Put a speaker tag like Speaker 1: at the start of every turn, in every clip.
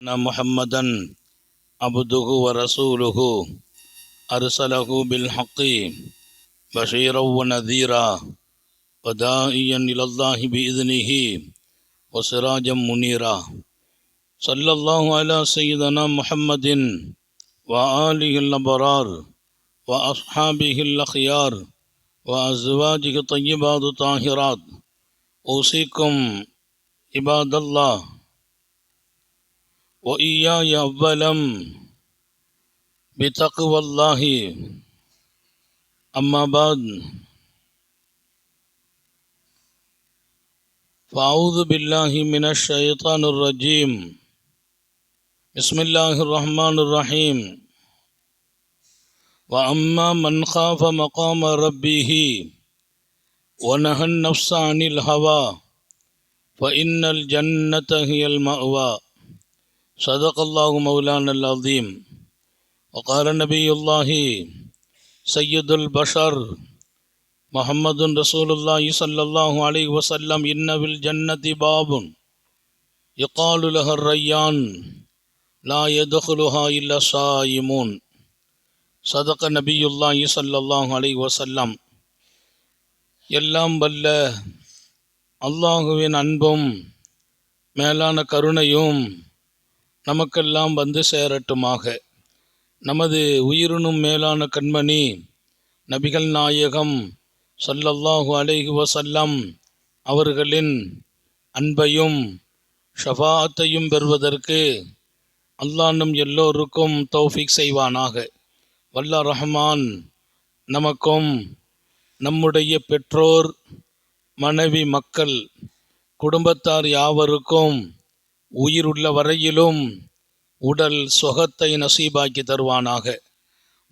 Speaker 1: أن محمدا عبده ورسوله أرسله بالحق بشيرا ونذيرا وداعيا إلى الله بإذنه وسراجا منيرا. صلى الله على سيدنا محمد وآله الأبرار وأصحابه الأخيار وأزواجه الطيبات الطاهرات. أوصيكم عباد الله وإياي أولا بتقوى الله. أما بعد فأعوذ بالله من الشيطان الرجيم. بسم الله الرحمن الرحيم. وأما من خاف مقام ربه ونهى النفس عن الهوى فإن الجنة هي المأوى. صدق الله مولانا العظيم وقال نبي الله سيد البشر محمد رسول الله صلى الله عليه وسلم إن في الجنة باب يقال لها الريان لا يدخلها إلا صائمون صدق نبي الله صلى الله عليه وسلم எல்லாம் வல்ல அல்லாஹுவின் அன்பும் மேலான கருணையும் நமக்கெல்லாம் வந்து சேரட்டுமாக. நமது உயிரினும் மேலான கண்மணி நபிகள் நாயகம் சல்லல்லாஹு அலைஹி வசல்லம் அவர்களின் அன்பையும் ஷஃபாத்தையும் பெறுவதற்கு அல்லாஹ் நம் எல்லோருக்கும் தௌஃபிக் செய்வானாக. வல்ல ரஹ்மான் நமக்கும் நம்முடைய பெற்றோர் மனைவி மக்கள் குடும்பத்தார் யாவருக்கும் உயிருள்ள வரையிலும் உடல் சொகத்தை நசீபாக்கி தருவானாக.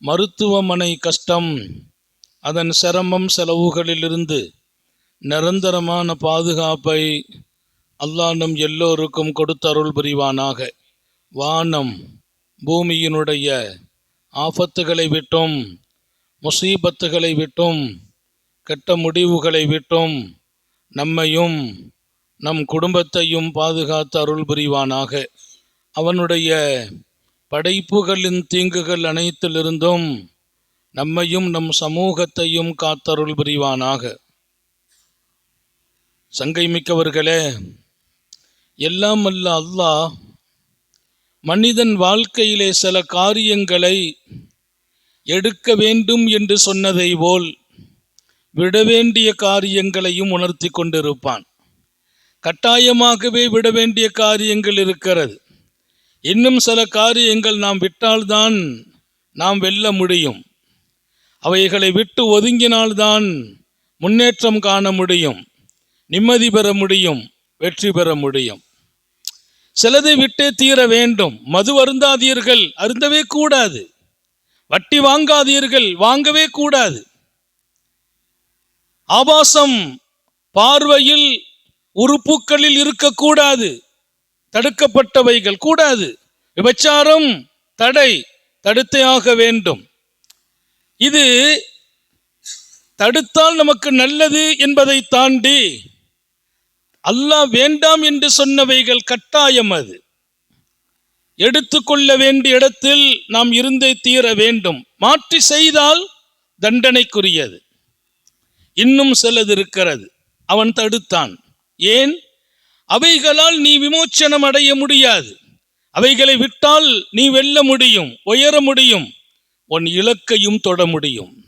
Speaker 1: மருத்துவமனை கஷ்டம் அதன் சிரமம் செலவுகளிலிருந்து நிரந்தரமான பாதுகாப்பை அல்லாஹ் நம் எல்லோருக்கும் கொடுத்தருள் புரிவானாக. வானம் பூமியினுடைய ஆபத்துகளை விட்டும் முசீபத்துகளை விட்டும் கெட்ட முடிவுகளை விட்டும் நம்மையும் நம் குடும்பத்தையும் பாதுகாத்து அருள் புரிவானாக. அவனுடைய படைப்புகளின் தீங்குகள் அனைத்திலிருந்தும் நம்மையும் நம் சமூகத்தையும் காத்தருள் புரிவானாக. சங்கை மிக்கவர்களே எல்லாம் அல்ல அல்லாஹ் மனிதன் வாழ்க்கையிலே சில காரியங்களை எடுக்க வேண்டும் என்று சொன்னதை போல் விட வேண்டிய காரியங்களையும் உணர்த்தி கொண்டிருப்பான். கட்டாயமாகவே விட வேண்டிய காரியங்கள் இருக்கிறது. இன்னும் சில காரியங்கள் நாம் விட்டால்தான் நாம் வெல்ல முடியும். அவைகளை விட்டு ஒதுங்கினால்தான் முன்னேற்றம் காண முடியும். நிம்மதி பெற முடியும் வெற்றி பெற முடியும். சிலதை விட்டே தீர வேண்டும். மது அருந்தாதீர்கள் அருந்தவே கூடாது. வட்டி வாங்காதீர்கள் வாங்கவே கூடாது. ஆபாசம் பார்வையில் உறுப்புகளில் இருக்கக்கூடாது. தடுக்கப்பட்டவைகள் கூடாது. விபச்சாரம் தடை தடுத்தே ஆக வேண்டும். இது தடுத்தால் நமக்கு நல்லது என்பதை தாண்டி அல்லாஹ் வேண்டாம் என்று சொன்னவைகள் கட்டாயம் அது. எடுத்துக்கொள்ள வேண்டிய இடத்தில் நாம் இருந்தே தீர வேண்டும். மாற்றி செய்தால் தண்டனைக்குரியது. இன்னும் சிலது இருக்கிறது. அவன் தடுத்தான். ஏன்? அவைகளால் நீ விமோச்சனம் அடைய முடியாது. அவைகளை விட்டால் நீ வெல்ல முடியும் உயர முடியும் உன் இலக்கையும் தொட முடியும்.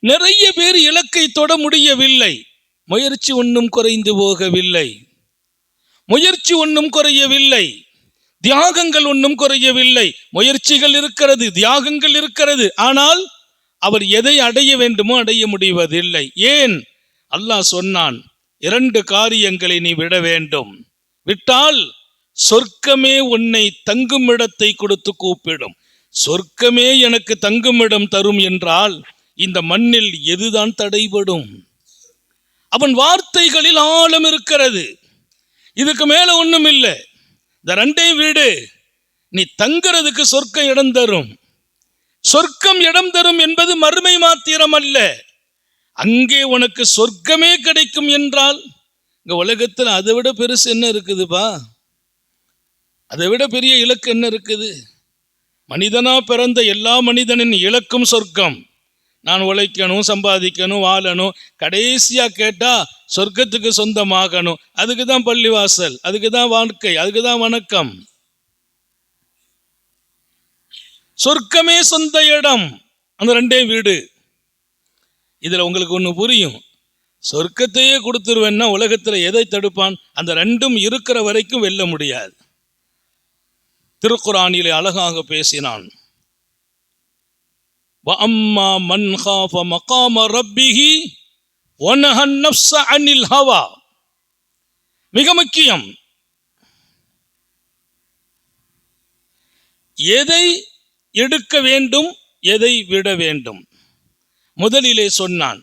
Speaker 1: நிறைய பேர் இலக்கை தொட முடியவில்லை. முயற்சி ஒன்றும் குறைந்து போகவில்லை. முயற்சி ஒன்றும் குறையவில்லை. தியாகங்கள் ஒன்றும் குறையவில்லை. முயற்சிகள் இருக்கிறது தியாகங்கள் இருக்கிறது. ஆனால் அவர் எதை அடைய வேண்டுமோ அடைய முடிவதில்லை. ஏன்? அல்லாஹ் சொன்னான் இரண்டு காரியங்களை நீ விட வேண்டும். விட்டால் சொர்க்கமே உன்னை தங்கும் இடத்தை கொடுத்து கூப்பிடும். சொர்க்கமே எனக்கு தங்குமிடம் தரும் என்றால் இந்த மண்ணில் எதுதான் தடைபடும்? அவன் வார்த்தைகளில் ஆழம் இருக்கிறது. இதுக்கு மேல ஒன்றும் இல்லை. இந்த ரெண்டே வீடு நீ தங்குறதுக்கு சொர்க்கம் இடம் தரும். சொர்க்கம் இடம் தரும் என்பது மறுமை மாத்திரம் அல்ல அங்கே உனக்கு சொர்க்கமே கிடைக்கும் என்றால் இந்த உலகத்தில் அதை விட பெருசு என்ன இருக்குதுப்பா? அதை விட பெரிய இலக்கு என்ன இருக்குது? மனிதனா பிறந்த எல்லா மனிதனின் இலக்கும் சொர்க்கம். நான் உழைக்கணும் சம்பாதிக்கணும் வாழணும் கடைசியாக கேட்டால் சொர்க்கத்துக்கு சொந்தமாகணும். அதுக்கு தான் பள்ளிவாசல் அதுக்கு தான் வாழ்க்கை அதுக்கு தான் வணக்கம். சொர்க்கமே சொந்த இடம். அந்த ரெண்டே வீடு. இதுல உங்களுக்கு ஒன்று புரியும் சொர்க்கத்தையே கொடுத்துருவேன்னா உலகத்துல எதை தடுப்பான் அந்த ரெண்டும் இருக்கிற வரைக்கும் வெல்ல முடியாது திருக்குறானிலே அழகாக பேசினான் وَأَمَّا مَنْ خَافَ مَقَامَ رَبِّهِ وَنَهَى النَّفْسَ عَنِ الْهَوَى மிக முக்கியம் எதை எடுக்க வேண்டும் எதை விட வேண்டும் முதலிலே சொன்னான்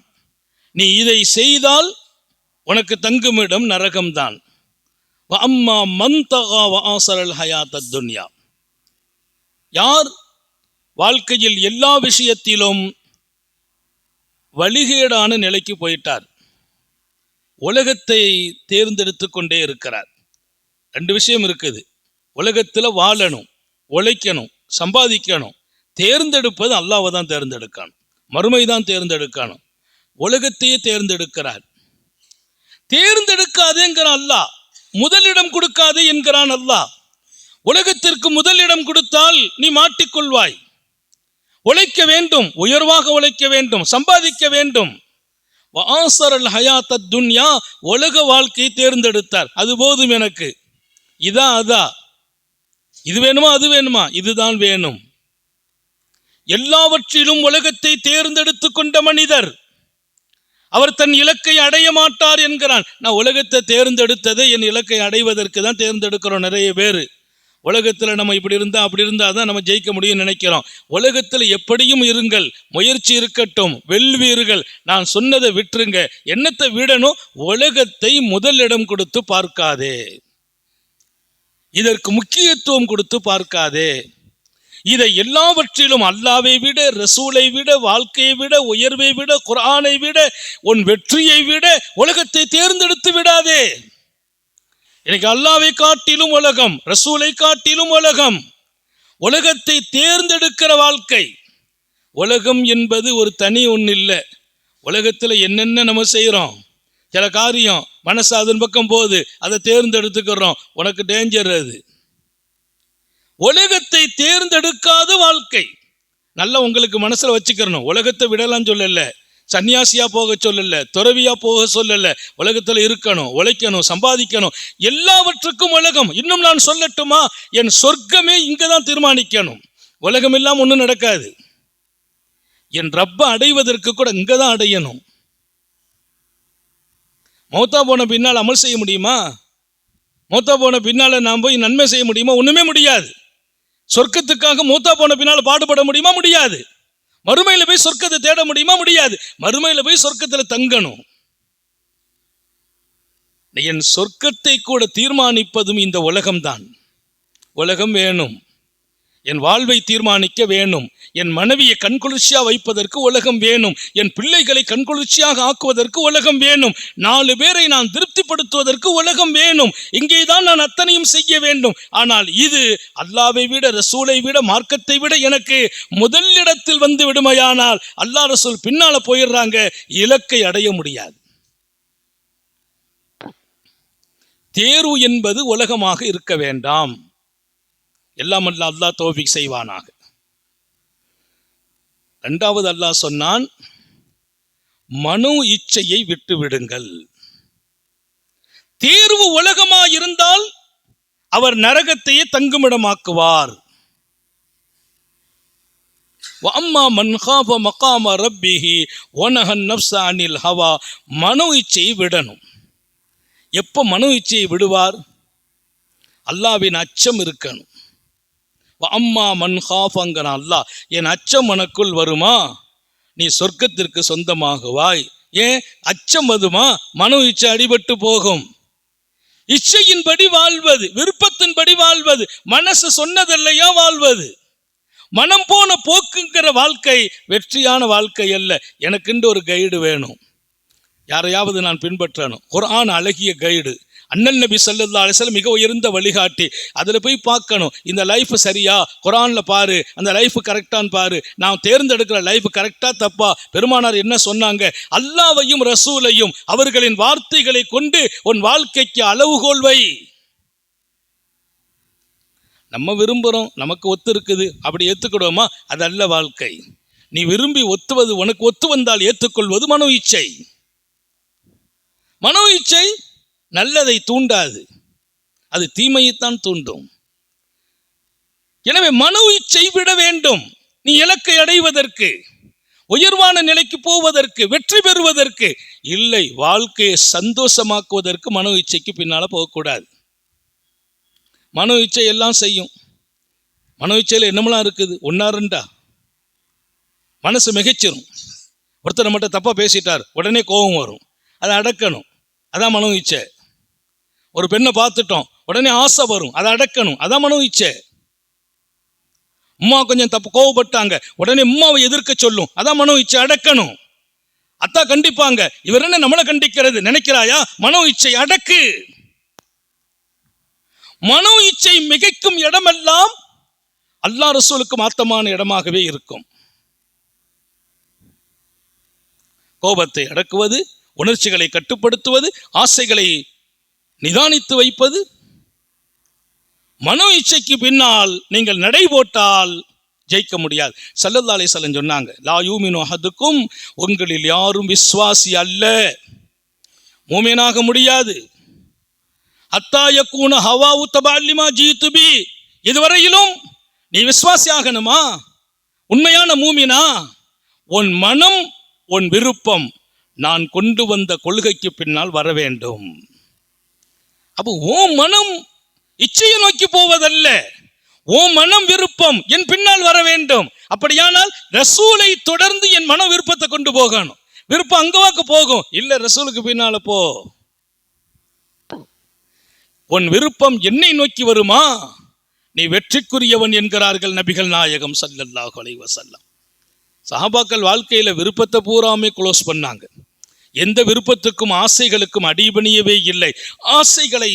Speaker 1: நீ இதை செய்தால் உனக்கு தங்குமிடம் நரகம்தான். அம்மா மந்தகா வாசரல் ஹயாத் துன்யா. யார் வாழ்க்கையில் எல்லா விஷயத்திலும் வழிகேடான நிலைக்கு போயிட்டார். உலகத்தை தேர்ந்தெடுத்து கொண்டே இருக்கிறார். ரெண்டு விஷயம் இருக்குது. உலகத்தில் வாழணும் உழைக்கணும் சம்பாதிக்கணும். தேர்ந்தெடுப்பது அல்லாவை தான் தேர்ந்தெடுக்கணும். மறுமை தான் தேர்ந்தெடுக்கணும். உலகத்தையே தேர்ந்தெடுக்கிறார். தேர்ந்தெடுக்காதேங்கிறான் அல்லாஹ். முதலிடம் கொடுக்காதே என்கிறான் அல்லாஹ். உலகத்திற்கு முதலிடம் கொடுத்தால் நீ மாட்டிக்கொள்வாய். உழைக்க வேண்டும் உயர்வாக உழைக்க வேண்டும் சம்பாதிக்க வேண்டும். வாசரல் ஹயாத் துன்யா உலக வாழ்க்கையை தேர்ந்தெடுத்தார். அது போதும் எனக்கு. இதா அதா. இது வேணுமா அது வேணுமா? இதுதான் வேணும். எல்லாவற்றிலும் உலகத்தை தேர்ந்தெடுத்து கொண்ட மனிதர். அவர் தன் இலக்கை அடைய மாட்டார் என்கிறான். நான் உலகத்தை தேர்ந்தெடுத்ததே என் இலக்கை அடைவதற்கு தான் தேர்ந்தெடுக்கிறோம் நிறைய பேர். உலகத்தில் நம்ம இப்படி இருந்தால் அப்படி இருந்தால் தான் நம்ம ஜெயிக்க முடியும்னு நினைக்கிறோம். உலகத்தில் எப்படியும் இருங்கள் முயற்சி இருக்கட்டும் வெல்வீர்கள். நான் சொன்னதை விட்டுருங்க. என்னத்தை விடணும்? உலகத்தை முதலிடம் கொடுத்து பார்க்காதே. இதற்கு முக்கியத்துவம் கொடுத்து பார்க்காதே. இதை எல்லாவற்றிலும் அல்லாவை விட ரசூலை விட வாழ்க்கையை விட உயர்வை விட குரானை விட உன் வெற்றியை விட உலகத்தை தேர்ந்தெடுத்து விடாதே. எனக்கு அல்லாவை காட்டிலும் உலகம் ரசூலை காட்டிலும் உலகம். உலகத்தை தேர்ந்தெடுக்கிற வாழ்க்கை. உலகம் என்பது ஒரு தனி ஒன்று இல்லை உலகத்தில் என்னென்ன நம்ம செய்கிறோம் சில காரியம் மனசு அதன் பக்கம் போகுது அதை தேர்ந்தெடுத்துக்கிறோம். உனக்கு டேஞ்சர் அது. உலகத்தை தேர்ந்தெடுக்காத வாழ்க்கை. நல்லா உங்களுக்கு மனசுல வச்சுக்கிறணும். உலகத்தை விடலாம் சொல்லல. சன்னியாசியா போக சொல்லல. துறவியா போக சொல்லல. உலகத்துல இருக்கணும் உழைக்கணும் சம்பாதிக்கணும். எல்லாவற்றுக்கும் உலகம் இன்னும் நான் சொல்லட்டுமா? என் சொர்க்கமே இங்கே தான் தீர்மானிக்கணும். உலகம் இல்லாம ஒன்றும் நடக்காது. என் ரப்ப அடைவதற்கு கூட இங்கே தான் அடையணும். மௌத்தா போன பின்னால் அமல் செய்ய முடியுமா? மௌத்தா போன பின்னால் நாம் போய் நன்மை செய்ய முடியுமா? ஒன்றுமே முடியாது. சொர்க்கத்துக்காக மூத்தா போன பின்னால் பாடுபட முடியுமா? முடியாது. மறுமையில போய் சொர்க்கத்தை தேட முடியுமா? முடியாது. மறுமையில போய் சொர்க்கத்துல தங்கணும். என் சொர்க்கத்தை கூட தீர்மானிப்பதும் இந்த உலகம்தான். உலகம் வேணும். என் வாழ்வை தீர்மானிக்க வேணும் என் மனைவியை கண்குளிர்ச்சியா வைப்பதற்கு உலகம் வேணும். என் பிள்ளைகளை கண்குளிர்ச்சியாக ஆக்குவதற்கு உலகம் வேணும். நாலு பேரை நான் திருப்திப்படுத்துவதற்கு உலகம் வேணும். இங்கே தான் நான் அத்தனையும் செய்ய வேண்டும். ஆனால் இது அல்லாவை விட ரசூலை விட மார்க்கத்தை விட எனக்கு முதல் இடத்தில் வந்து விடுமையானால் அல்லாஹ் ரசூல் பின்னால போயிடுறாங்க. இலக்கை அடைய முடியாது. தேர்வு என்பது உலகமாக இருக்க வேண்டாம். எல்லாம் அல்லா அல்லாஹ் தோஃபிக் செய்வானாக. ரெண்டாவது அல்லாஹ் சொன்னான் மனு இச்சையை விட்டு விடுங்கள். தேர்வு உலகமா இருந்தால் அவர் நரகத்தையே தங்குமிடமாக்குவார். அம்மா மன்ஹாப மகாம ரப்பிஹி ஒனஹன் நப்ச அனில் ஹவா. மனு இச்சையை விடணும். எப்போ மனு இச்சையை விடுவார்? அல்லாவின் அச்சம் இருக்கணும். அம்மா மண் ஹாஃபங்கிற என் அச்சம் உனக்குள் வருமா? நீ சொர்க்கத்திற்கு சொந்தமாகுவாய். ஏன்? அச்சம் வருமா? மனு இச்சை அடிபட்டு போகும். இச்சையின்படி வாழ்வது விருப்பத்தின்படி வாழ்வது மனசு சொன்னதல்லையா வாழ்வது? மனம் போன போக்குங்கிற வாழ்க்கை வெற்றியான வாழ்க்கை அல்ல. எனக்குண்டு ஒரு கைடு வேணும். யாரையாவது நான் பின்பற்றணும். குரான் அழகிய கைடு. அண்ணன் நபி ஸல்லல்லாஹு அலைஹி மிக உயர்ந்த வழிகாட்டி. அதில் போய் பார்க்கணும். இந்த லைஃப் சரியா? குரானில் பாரு. அந்த லைஃப் கரெக்டான்னு பாரு. நான் தேர்ந்தெடுக்கிற லைஃப் கரெக்டாக தப்பா? பெருமானார் என்ன சொன்னாங்க? அல்லாவையும் ரசூலையும் அவர்களின் வார்த்தைகளை கொண்டு உன் வாழ்க்கைக்கு அளவுகோல் வை. நம்ம விரும்புகிறோம் நமக்கு ஒத்து இருக்குது. அப்படி ஏற்றுக்கிடுவோமா அது அல்ல வாழ்க்கை. நீ விரும்பி ஒத்துவது உனக்கு ஒத்து வந்தால் ஏற்றுக்கொள்வது மனோ இச்சை. மனோ இச்சை நல்லதை தூண்டாது. அது தீமையைத்தான் தூண்டும். எனவே மனு இச்சை விட வேண்டும். நீ இலக்கை அடைவதற்கு உயர்வான நிலைக்கு போவதற்கு வெற்றி பெறுவதற்கு இல்லை வாழ்க்கையை சந்தோஷமாக்குவதற்கு மனோ இச்சைக்கு பின்னால் போகக்கூடாது. மனோ இச்சை எல்லாம் செய்யும். மனோ இச்சையில் என்னமெல்லாம் இருக்குது? ஒன்றா ரெண்டா? மனசு மிகச்சிரும். ஒருத்தர் மட்டும் தப்பாக பேசிட்டார். உடனே கோபம் வரும். அதை அடக்கணும். அதான் மனோ இச்சை. ஒரு பெண்ணை பார்த்துட்டோம். உடனே ஆசை வரும். அதை அடக்கணும். அதான் மனோ இச்சை. அம்மா கொஞ்சம் தப்பு கோவப்பட்டாங்க. உடனே அம்மாவை எதிர்க்க சொல்லும். அதான் மனோ இச்சை. அடக்கணும். அத்தா கண்டிப்பாங்க. இவர் என்ன நம்மளை கண்டிக்கிறது? நினைக்கிறாயா? மனோ இச்சை. அடக்கு. மனோ இச்சை மிகைக்கும் இடமெல்லாம் அல்லா ரசூலுக்கு மாத்தமான இடமாகவே இருக்கும். கோபத்தை அடக்குவது உணர்ச்சிகளை கட்டுப்படுத்துவது ஆசைகளை நிதானித்து வைப்பது மனோ இச்சைக்கு பின்னால் நீங்கள் நடை போட்டால் ஜெயிக்க முடியாது. சல்லல்லா அலைஹிஸ்ஸலாம் சொன்னாங்க லா யூமினு அஹதுக்கும் உங்களில் யாரும் விஸ்வாசி அல்ல. மூமியனாக முடியாது. அத்தாயக்கூன ஹவா உத்தபாலிமா ஜீத்துபி இதுவரையிலும் நீ விஸ்வாசி ஆகணுமா? உண்மையான மூமினா? உன் மனம் உன் விருப்பம் நான் கொண்டு வந்த கொள்கைக்கு பின்னால் வர வேண்டும். அப்போ ஓ மனம் இச்சையை நோக்கி போவதல்ல. ஓ மனம் விருப்பம் என் பின்னால் வர வேண்டும். அப்படியானால் ரசூலை தொடர்ந்து என் மன விருப்பத்தை கொண்டு போகணும். விருப்பம் அங்கவாக்கு போகும். இல்ல ரசூலுக்கு பின்னால போ. உன் விருப்பம் என்னை நோக்கி வருமா? நீ வெற்றிக்குரியவன் என்கிறார்கள் நபிகள் நாயகம் ஸல்லல்லாஹு அலைஹி சஹாபாக்கள் வாழ்க்கையில விருப்பத்தை பூராமே க்ளோஸ் பண்ணாங்க. எந்த விருப்பத்துக்கும் ஆசைகளுக்கும் அடிபணியவே இல்லை. ஆசைகளை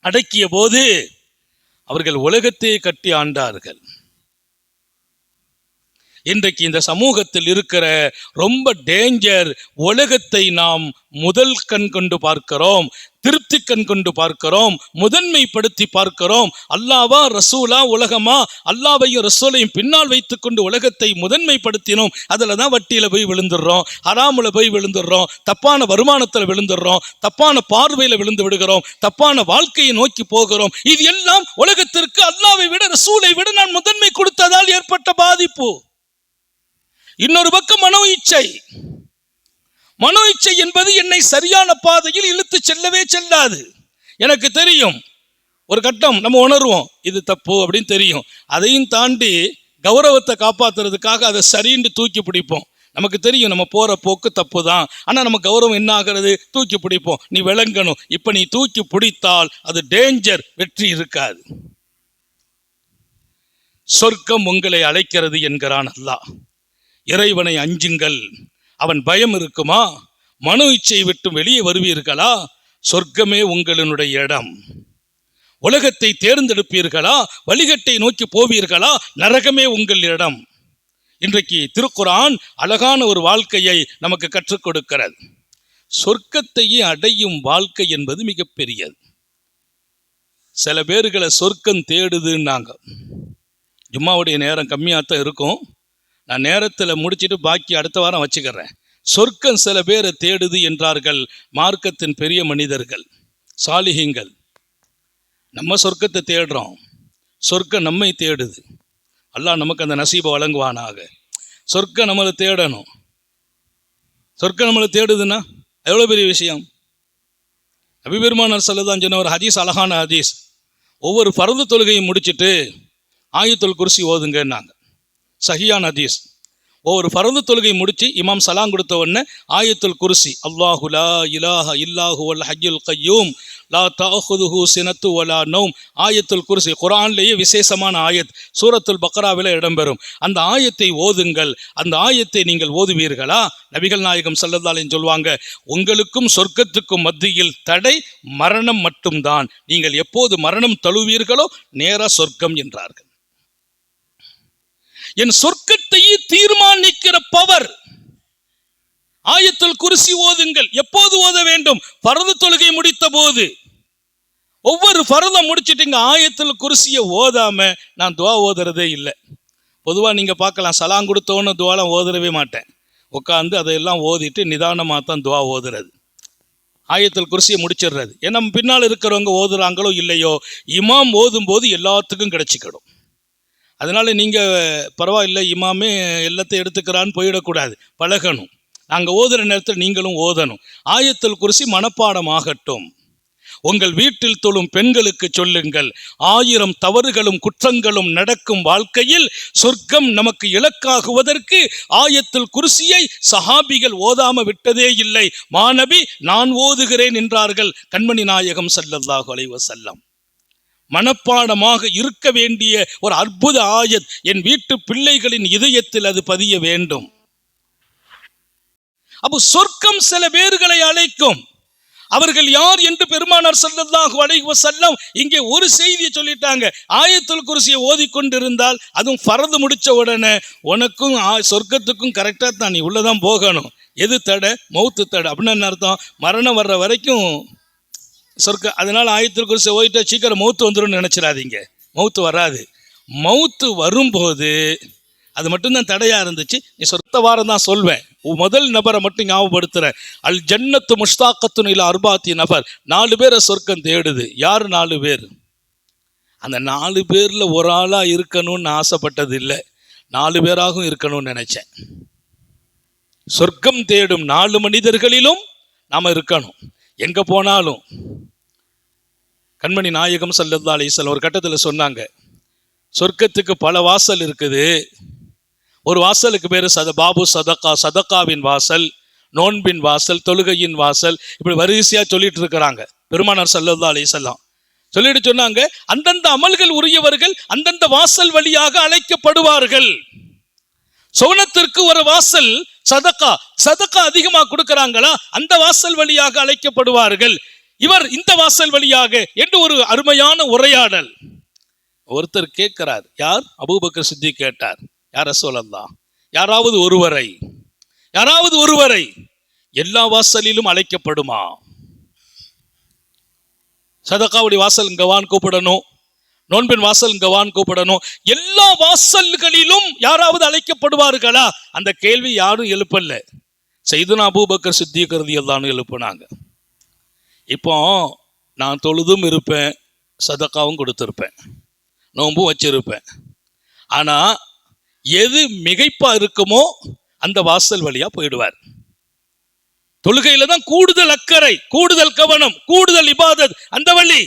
Speaker 1: அடக்கிய போது அவர்கள் உலகத்தையே கட்டி ஆண்டார்கள். இன்றைக்கு இந்த சமூகத்தில் இருக்கிற ரொம்ப டேஞ்சர் உலகத்தை நாம் முதல் கண் கொண்டு பார்க்கிறோம் திருப்தி கண் கொண்டு பார்க்கிறோம் முதன்மைப்படுத்தி பார்க்கிறோம். அல்லாவா ரசூலா உலகமா? அல்லாவையும் ரசூலையும் பின்னால் வைத்துக்கொண்டு உலகத்தை முதன்மைப்படுத்தினோம். அதில் தான் வட்டியில் போய் விழுந்துடுறோம் ஹராமுல போய் விழுந்துடுறோம் தப்பான வருமானத்தில் விழுந்துடுறோம் தப்பான பார்வையில் விழுந்து விடுகிறோம் தப்பான வாழ்க்கையை நோக்கி போகிறோம். இது எல்லாம் உலகத்திற்கு அல்லாவை விட ரசூலை விட நான் முதன்மை கொடுத்ததால் ஏற்பட்ட பாதிப்பு. இன்னொரு பக்கம் மனோ இச்சை. மனோ இச்சை என்பது என்னை சரியான பாதையில் இழுத்து செல்லவே செல்லாது. எனக்கு தெரியும். ஒரு கட்டம் நம்ம உணர்வோம் இது தப்பு அப்படின்னு தெரியும். அதையும் தாண்டி கௌரவத்தை காப்பாத்துறதுக்காக அதை சரின்னு தூக்கி பிடிப்போம். நமக்கு தெரியும் நம்ம போற போக்கு தப்பு தான் ஆனா நம்ம கௌரவம் என்ன ஆகிறது? தூக்கி பிடிப்போம். நீ விளங்கணும். இப்ப நீ தூக்கி பிடித்தால் அது டேஞ்சர் வெற்றி இருக்காது. சொர்க்கம் உங்களை அழைக்கிறது என்கிறான் அல்லாஹ். இறைவனை அஞ்சுங்கள். அவன் பயம் இருக்குமா? மனு இச்சை விட்டு வெளியே வருவீர்களா? சொர்க்கமே உங்களினுடைய இடம். உலகத்தை தேர்ந்தெடுப்பீர்களா? வழிகட்டை நோக்கி போவீர்களா? நரகமே உங்கள் இடம். இன்றைக்கு திருக்குரான் அழகான ஒரு வாழ்க்கையை நமக்கு கற்றுக் கொடுக்கிறது. சொர்க்கத்தையே அடையும் வாழ்க்கை என்பது மிகப்பெரியது சில பேர்களை சொர்க்கம் தேடுதுன்னாங்க. ஜும்மாவுடைய நேரம் கம்மியாக தான் இருக்கும். நான் நேரத்தில் முடிச்சிட்டு பாக்கி அடுத்த வாரம் வச்சுக்கிறேன். சொர்க்கம் சில பேரை தேடுது என்றார்கள் மார்க்கத்தின் பெரிய மனிதர்கள். சாலிகிங்கள். நம்ம சொர்க்கத்தை தேடுறோம். சொர்க்கம் நம்மை தேடுது. அல்லாஹ் நமக்கு அந்த நசீபை வழங்குவானாக. சொர்க்கம் நம்மளை தேடணும். சொர்க்கம் நம்மளை தேடுதுன்னா எவ்வளோ பெரிய விஷயம்? அபிபெருமானார் சொல்லதான் சொன்ன ஒரு ஹதீஸ் அழகான ஹதீஸ். ஒவ்வொரு பரந்து தொழுகையும் முடிச்சுட்டு ஆயத்துல் குறிசி ஓதுங்கன்னாங்க. சஹியான் ஹதீஸ். ஒவ்வொரு பரந்து தொழுகை முடித்து இமாம் சலாம் கொடுத்த உடனே ஆயத்துல் குருசி அல்லாஹு லா இலாஹ இல்லாஹு அல் ஹய்யுல் கையூம் லா தஅஹுதுஹு சினத்து வலா நௌம். ஆயத்துல் குருசி குரான்லேயே விசேஷமான ஆயத் சூரத்துல் பக்ராவில் இடம்பெறும். அந்த ஆயத்தை ஓதுங்கள். அந்த ஆயத்தை நீங்கள் ஓதுவீர்களா? நபிகள் நாயகம் ஸல்லல்லாஹு சொல்வாங்க உங்களுக்கும் சொர்க்கத்துக்கும் மத்தியில் தடை மரணம் மட்டும்தான். நீங்கள் எப்போது மரணம் தழுவீர்களோ நேராக சொர்க்கம் என்றார்கள். என் சொர்க்கத்தையே தீர்மானிக்கிற பவர். ஆயத்தில் குர்சி ஓதுங்கள். எப்போது ஓத வேண்டும்? பரது தொழுகை முடித்த போது ஒவ்வொரு பரதம் முடிச்சிட்டுங்க ஆயத்தில் குர்சியை ஓதாம நான் துவா ஓதுறதே இல்லை. பொதுவாக நீங்கள் பார்க்கலாம் சலாங் கொடுத்தோன்னு துவாலாம் ஓதுறவே மாட்டேன். உட்காந்து அதையெல்லாம் ஓதிட்டு நிதானமாக தான் துவா ஓதுறது. ஆயத்தில் குர்சியை முடிச்சிடுறது. ஏன்னா பின்னால் இருக்கிறவங்க ஓதுறாங்களோ இல்லையோ இமாம் ஓதும்போது எல்லாத்துக்கும் கிடைச்சிக்கிடும். அதனால் நீங்கள் பரவாயில்லை இமாமே எல்லாத்தையும் எடுத்துக்கிறான்னு போயிடக்கூடாது. பழகணும். நாங்கள் ஓதுகிற நேரத்தில் நீங்களும் ஓதணும். ஆயத்தில் குறிசி மனப்பாடம் ஆகட்டும் உங்கள் வீட்டில் தொழும் பெண்களுக்கு சொல்லுங்கள் ஆயிரம் தவறுகளும் குற்றங்களும் நடக்கும் வாழ்க்கையில் சொர்க்கம் நமக்கு இலக்காகுவதற்கு ஆயத்தில் குருசியை சஹாபிகள் ஓதாம விட்டதே இல்லை. மாணவி நான் ஓதுகிறேன் என்றார்கள் கண்மணி நாயகம் ஸல்லல்லாஹு அலைஹி செல்லம் மனப்பாடமாக இருக்க வேண்டிய ஒரு அற்புத ஆயத் என் வீட்டு பிள்ளைகளின் இதயத்தில் அது பதிய வேண்டும். அப்போ சொர்க்கம் சில பேர்களை அழைக்கும். அவர்கள் யார் என்று பெருமானார் செல்லதாக அழைவ செல்லம் இங்கே ஒரு செய்தியை சொல்லிட்டாங்க. ஆயத்துல் குர்சியை ஓதிக்கொண்டிருந்தால் அதுவும் பறந்து முடிச்ச உடனே உனக்கும் ஆ- சொர்க்கத்துக்கும் கரெக்டாக தான் நீ உள்ளதான் போகணும். எது தடை? மௌத்து தடை. அப்படின்னு என்ன அர்த்தம்? மரணம் வர்ற வரைக்கும் சொர்க்க அதனால் ஆயத்தில் குறிச்சு ஓயிட்டா சீக்கிரம் மௌத்து வந்துடும் நினச்சிடாதீங்க. மௌத்து வராது. மௌத்து வரும்போது அது மட்டும்தான் தடையா இருந்துச்சு. நீ சொத்த வாரம் தான் சொல்வேன். உன் முதல் நபரை மட்டும் ஞாபகப்படுத்துகிறேன் அல் ஜன்னத்து முஷ்தாக்கத்துன்னு இல்லை அர்பாத்தி நபர். நாலு பேரை சொர்க்கம் தேடுது. யார் நாலு பேர்? அந்த நாலு பேர்ல ஒரு ஆளா இருக்கணும்னு ஆசைப்பட்டது இல்லை நாலு பேராகவும் இருக்கணும்னு நினைச்சேன். சொர்க்கம் தேடும் நாலு மனிதர்களிலும் நாம இருக்கணும். எங்க போனாலும். கண்மணி நாயகம் சல்லல்லா அலிசல் ஒரு கட்டத்தில் சொன்னாங்க சொர்க்கத்துக்கு பல வாசல் இருக்குது. ஒரு வாசலுக்கு பேர் சத பாபு சதக்கா சதக்காவின் வாசல் நோன்பின் வாசல் தொழுகையின் வாசல் இப்படி வரிசையா சொல்லிட்டு இருக்கிறாங்க பெருமானார் சல்லல்லா அலிசல்லாம் சொல்லிட்டு சொன்னாங்க அந்தந்த அமல்கள் உரியவர்கள் அந்தந்த வாசல் வழியாக அழைக்கப்படுவார்கள். சோனத்திற்கு ஒரு வாசல் சதக்கா சதக்கா அதிகமா கொடுக்கறாங்களா அந்த வாசல் வழியாக அழைக்கப்படுவார்கள். இவர் இந்த வாசல் வழியாக என்று ஒரு அருமையான உரையாடல். ஒருத்தர் கேட்கிறார் யார்? அபூபக்கர் சித்தி கேட்டார் யார சொல்லலாம் யாராவது ஒருவரை. யாராவது ஒருவரை. எல்லா வாசலிலும் அழைக்கப்படுமா? சதக்காவுடைய வாசல் இங்கவான் கூப்பிடணும். நோன்பின் வாசல் இங்கவான் கூப்பிடணும். எல்லா வாசல்களிலும் யாராவது அழைக்கப்படுவார்களா? அந்த கேள்வி யாரும் எழுப்பல. செய்துனா அபூபக்கர் சித்திக்கிறது எல்லாம் எழுப்புனாங்க. இப்போ நான் தொழுதும் இருப்பேன் சதக்காவும் கொடுத்துருப்பேன் நோன்பும் வச்சிருப்பேன். ஆனால் எது மிகைப்பாக இருக்குமோ அந்த வாசல் வழியாக போயிடுவார். தொழுகையில் தான் கூடுதல் அக்கறை கூடுதல் கவனம் கூடுதல் இபாதத் அந்த வழி.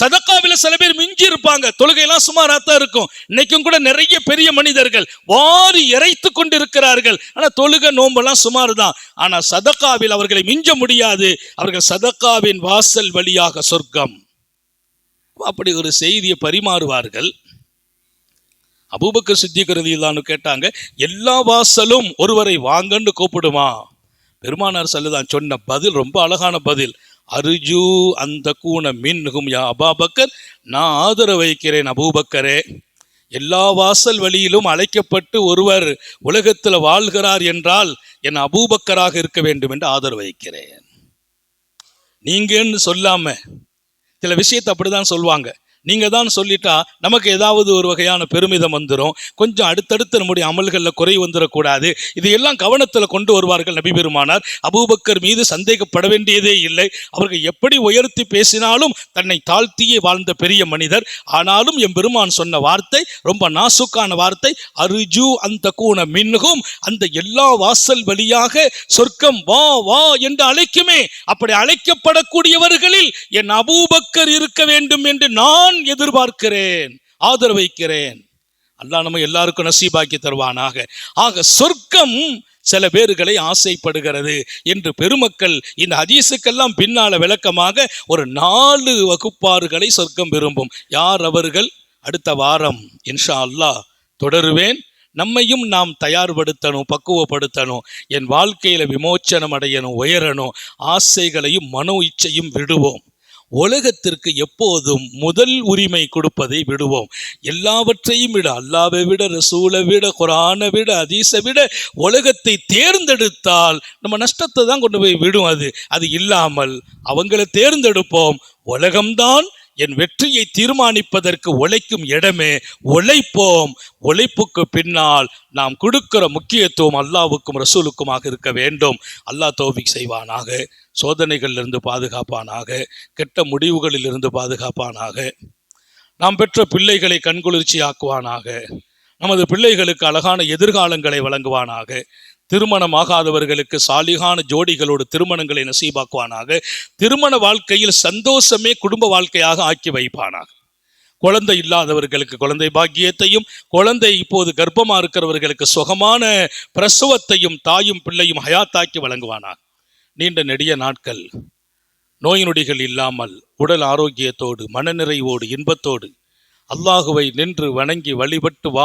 Speaker 1: சதக்காவில சில பேர் மிஞ்சி இருப்பாங்க தொழுகையெல்லாம் சுமாரா தான் இருக்கும். இன்னைக்கும் கூட நிறைய பெரிய மனிதர்கள் வாரி இறைத்து கொண்டிருக்கிறார்கள். ஆனா தொழுகை நோம்பெல்லாம் சுமார் தான் ஆனா சதக்காவில் அவர்களை மிஞ்ச முடியாது. அவர்கள் சதக்காவின் வாசல் வழியாக சொர்க்கம். அப்படி ஒரு செய்தியை பரிமாறுவார்கள். அபூபக்க சித்திகரதியிலான்னு கேட்டாங்க எல்லா வாசலும் ஒருவரை வாங்கன்னு கூப்பிடுமா? பெருமானார் சல்லுதான் சொன்ன பதில் ரொம்ப அழகான பதில். அருஜு அந்த கூண மின்ஹும் யா அபாபக்கர். நான் ஆதரவு வைக்கிறேன் அபூபக்கரே. எல்லா வாசல் வழியிலும் அழைக்கப்பட்டு ஒருவர் உலகத்தில் வாழ்கிறார் என்றால் என் அபூபக்கராக இருக்க வேண்டும் என்று ஆதரவு வைக்கிறேன். நீங்கன்னு சொல்லாம சில விஷயத்தை அப்படிதான் சொல்லுவாங்க. நீங்கள் தான் சொல்லிட்டா நமக்கு ஏதாவது ஒரு வகையான பெருமிதம் வந்துடும் கொஞ்சம் அடுத்தடுத்து நம்முடைய அமல்களில் குறை வந்துடக்கூடாது இதையெல்லாம் கவனத்தில் கொண்டு வருவார்கள் நபி பெருமானார் அபூபக்கர் மீது சந்தேகப்பட வேண்டியதே இல்லை. அவர்கள் எப்படி உயர்த்தி பேசினாலும் தன்னை தாழ்த்தியே வாழ்ந்த பெரிய மனிதர். ஆனாலும் என் பெருமான் சொன்ன வார்த்தை ரொம்ப நாசுக்கான வார்த்தை அருஜு அந்த கூண மின்னுகும் அந்த எல்லா வாசல் வழியாக சொர்க்கம் வா வா என்று அழைக்குமே. அப்படி அழைக்கப்படக்கூடியவர்களில் என் அபூபக்கர் இருக்க வேண்டும் என்று நான் எதிர்பார்க்கிறேன் ஆதரவைக்கிறேன் அல்லா நம்ம எல்லாருக்கும் நசீபாக்கி தருவானாக. ஆக சொர்க்கம் சில பேர்களை ஆசைப்படுகிறது என்று பெருமக்கள் இந்த ஹதீஸுக்கெல்லாம் பின்னால விளக்கமாக ஒரு நாலு வகுப்பாறுகளை சொர்க்கம் விரும்பும். யார் அவர்கள்? அடுத்த வாரம் இன்ஷா அல்லாஹ் தொடருவேன். நம்மையும் நாம் தயார்படுத்தணும் பக்குவப்படுத்தணும் என் வாழ்க்கையில் விமோச்சனம் அடையணும் உயரணும் ஆசைகளையும் மனோ இச்சையும் விடுவோம். உலகத்திற்கு எப்போதும் முதல் உரிமை கொடுப்பதை விடுவோம். எல்லாவற்றையும் விட அல்லாவை விட ரசூலை விட குரானை விட அதீசை விட உலகத்தை தேர்ந்தெடுத்தால் நம்ம நஷ்டத்தை தான் கொண்டு போய் விடும் அது. அது இல்லாமல் அவங்கள தேர்ந்தெடுப்போம். உலகம்தான் என் வெற்றியை தீர்மானிப்பதற்கு உழைக்கும் இடமே உழைப்போம். உழைப்புக்கு பின்னால் நாம் கொடுக்கிற முக்கியத்துவம் அல்லாவுக்கும் ரசூலுக்குமாக இருக்க வேண்டும். அல்லாஹ் தோபிக் செய்வானாக சோதனைகளிலிருந்து பாதுகாப்பானாக கெட்ட முடிவுகளிலிருந்து பாதுகாப்பானாக நாம் பெற்ற பிள்ளைகளை கண்குளிர்ச்சி ஆக்குவானாக நமது பிள்ளைகளுக்கு அழகான எதிர்காலங்களை வழங்குவானாக திருமணமாகாதவர்களுக்கு சாலிகான ஜோடிகளோடு திருமணங்களை நசீபாக்குவானாக. திருமண வாழ்க்கையில் சந்தோஷமே குடும்ப வாழ்க்கையாக ஆக்கி வைப்பானாக. குழந்தை இல்லாதவர்களுக்கு குழந்தை பாக்கியத்தையும் குழந்தை இப்போது கர்ப்பமா இருக்கிறவர்களுக்கு சுகமான பிரசவத்தையும் தாயும் பிள்ளையும் ஹயாத்தாக்கி வழங்குவானாக. நீண்ட நெடிய நாட்கள் நோய் நொடிகள் இல்லாமல் உடல் ஆரோக்கியத்தோடு மனநிறைவோடு இன்பத்தோடு அல்லாஹுவை நின்று வணங்கி வழிபட்டு வா